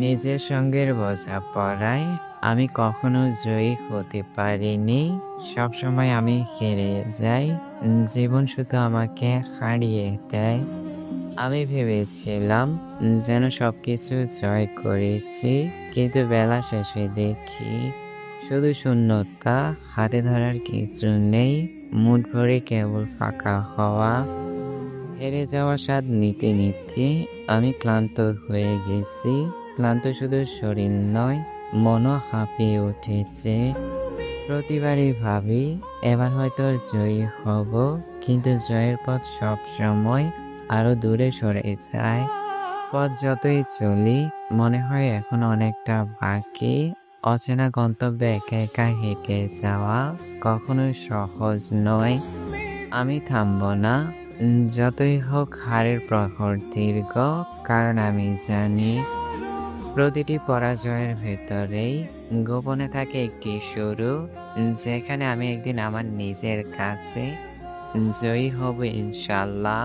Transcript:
নিজের সঙ্গের বোঝা পড়ায় আমি কখনো জয়ী হতে পারিনি। সবসময় আমি হেরে যাই। জীবন শুধু আমাকে হারিয়ে দেয়। আমি ভেবেছিলাম যেন সবকিছু জয় করেছি, কিন্তু বেলা শেষে দেখি শুধু শূন্যতা, হাতে ধরার কিছু নেই। মুঠ ভরে কেবল ফাঁকা হওয়া। হেরে যাওয়া স্বাদ নিতে নিতে আমি ক্লান্ত হয়ে গেছি। ক্লান্ত শুধু শরীর নয়, মনও হাঁপিয়ে উঠেছে। প্রতিবারই ভাবি, এবার হয়তো জয়ী হব, কিন্তু জয়ের পথ সব সময় আরও দূরে সরে যায়। পথ যতই চলি, মনে হয় এখন অনেকটা বাকি। অচেনা গন্তব্যে একা একা হেঁটে যাওয়া কখনোই সহজ নয়। আমি থামবো না। যতই হোক হারের প্রখর দীর্ঘ, কারণ আমি জানি প্রতিটি পরাজয়ের ভেতরেই গোপনে থাকে একটি শুরু, যেখানে আমি একদিন আমার নিজের কাছে জয়ী হব ইনশাল্লাহ